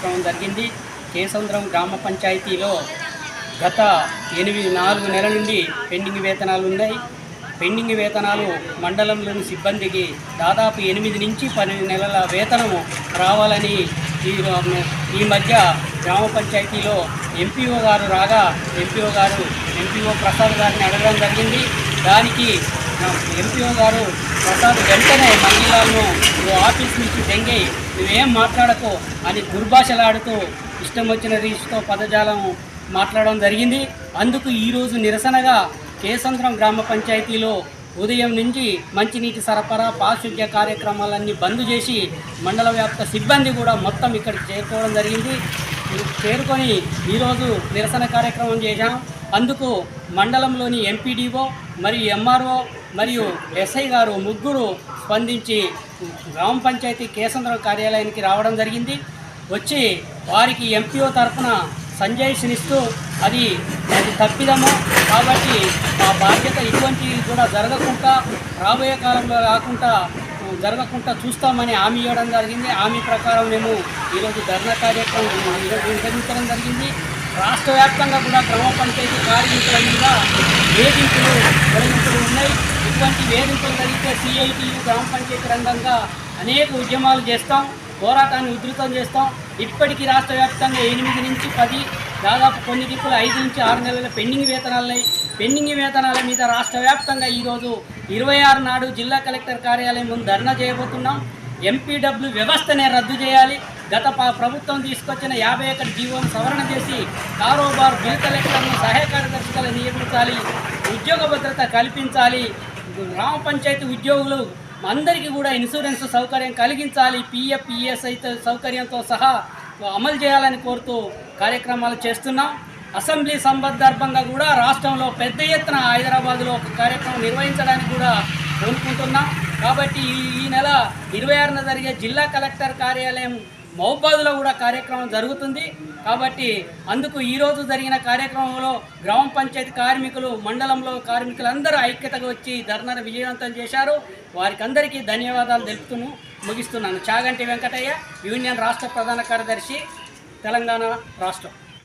కార్యక్రమం జరిగింది. కేసంద్రం గ్రామ పంచాయతీలో గత ఎనిమిది నాలుగు నెలల నుండి పెండింగ్ వేతనాలు ఉన్నాయి. పెండింగ్ వేతనాలు మండలంలోని సిబ్బందికి దాదాపు ఎనిమిది నుంచి పన్నెండు నెలల వేతనము రావాలని ఈ ఈ మధ్య గ్రామ పంచాయతీలో ఎంపీఓ గారు రాగా ఎంపీఓ గారు ఎంపీఓ ప్రసాద్ గారిని అడగడం జరిగింది. దానికి ఎంపీఓ గారు ప్రసాద్ వెంటనే మహిళలను నువ్వు ఆఫీస్ నుంచి దెంగి నువ్వేం మాట్లాడకు అని దుర్భాషలాడుతూ ఇష్టం వచ్చిన రీచ్తో పదజాలం మాట్లాడడం జరిగింది. అందుకు ఈరోజు నిరసనగా కేసంద్రం గ్రామ పంచాయతీలో ఉదయం నుంచి మంచినీటి సరఫరా పారిశుద్ధ్య కార్యక్రమాలన్నీ బంద్ చేసి మండల వ్యాప్త సిబ్బంది కూడా మొత్తం ఇక్కడికి చేరుకోవడం జరిగింది. చేరుకొని ఈరోజు నిరసన కార్యక్రమం చేశాం. అందుకు మండలంలోని ఎంపీడీఓ మరియు ఎంఆర్ఓ మరియు ఎస్ఐ గారు ముగ్గురు స్పందించి గ్రామ పంచాయతీ కేసంద్రం కార్యాలయానికి రావడం జరిగింది. వచ్చి వారికి ఎంపీఓ తరఫున సంజయ్ అది అది తప్పిదము. కాబట్టి మా బాధ్యత ఇటువంటివి కూడా జరగకుండా రాబోయే కాలంలో కాకుండా జరగకుండా చూస్తామని హామీ ఇవ్వడం జరిగింది. హామీ ప్రకారం మేము ఈరోజు ధర్నా కార్యక్రమం నిర్వహించడం జరిగింది. రాష్ట్ర వ్యాప్తంగా కూడా గ్రామ పంచాయతీ కార్మికుల మీద వేధింపులు వేధింపులు ఉన్నాయి. ఇటువంటి వేధింపులు జరిగితే సిఐటియు గ్రామ పంచాయతీ రంగంగా అనేక ఉద్యమాలు చేస్తాం పోరాటాన్ని ఉధృతం చేస్తాం. ఇప్పటికీ రాష్ట్ర వ్యాప్తంగా ఎనిమిది నుంచి పది దాదాపు కొన్ని దిక్కులు ఐదు నుంచి ఆరు నెలల పెండింగ్ వేతనాలున్నాయి. పెండింగ్ వేతనాల మీద రాష్ట్ర వ్యాప్తంగా ఈరోజు ఇరవై ఆరు నాడు జిల్లా కలెక్టర్ కార్యాలయం ముందు ధర్నా చేయబోతున్నాం. ఎంపీడబ్ల్యూ వ్యవస్థనే రద్దు చేయాలి. గత ప్రభుత్వం తీసుకొచ్చిన యాభై ఒకటి జీవోను సవరణ చేసి కారోబార్ బిల్ కలెక్టర్ను సహాయ కార్యదర్శిగా నియమించాలి ఉద్యోగ భద్రత కల్పించాలి గ్రామ పంచాయతీ ఉద్యోగులు అందరికీ కూడా ఇన్సూరెన్స్ సౌకర్యం కలిగించాలి పిఎఫ్ ఈఎస్ఐ సౌకర్యంతో సహా అమలు చేయాలని కోరుతూ కార్యక్రమాలు చేస్తున్నాం. అసెంబ్లీ సందర్భంగా కూడా రాష్ట్రంలో పెద్ద ఎత్తున హైదరాబాద్లో ఒక కార్యక్రమం నిర్వహించడానికి కూడా కోరుకుంటున్నాం. కాబట్టి ఈ నెల ఇరవై ఆరున జరిగే జిల్లా కలెక్టర్ కార్యాలయం మహబాద్లో కూడా కార్యక్రమం జరుగుతుంది. కాబట్టి అందుకు ఈరోజు జరిగిన కార్యక్రమంలో గ్రామ పంచాయతీ కార్మికులు మండలంలో కార్మికులందరూ ఐక్యతగా వచ్చి ధర్నాను విజయవంతం చేశారు. వారికి అందరికీ ధన్యవాదాలు తెలుపుతూ ముగిస్తున్నాను. చాగంటి వెంకటయ్య యూనియన్ రాష్ట్ర ప్రధాన కార్యదర్శి తెలంగాణ రాష్ట్రం.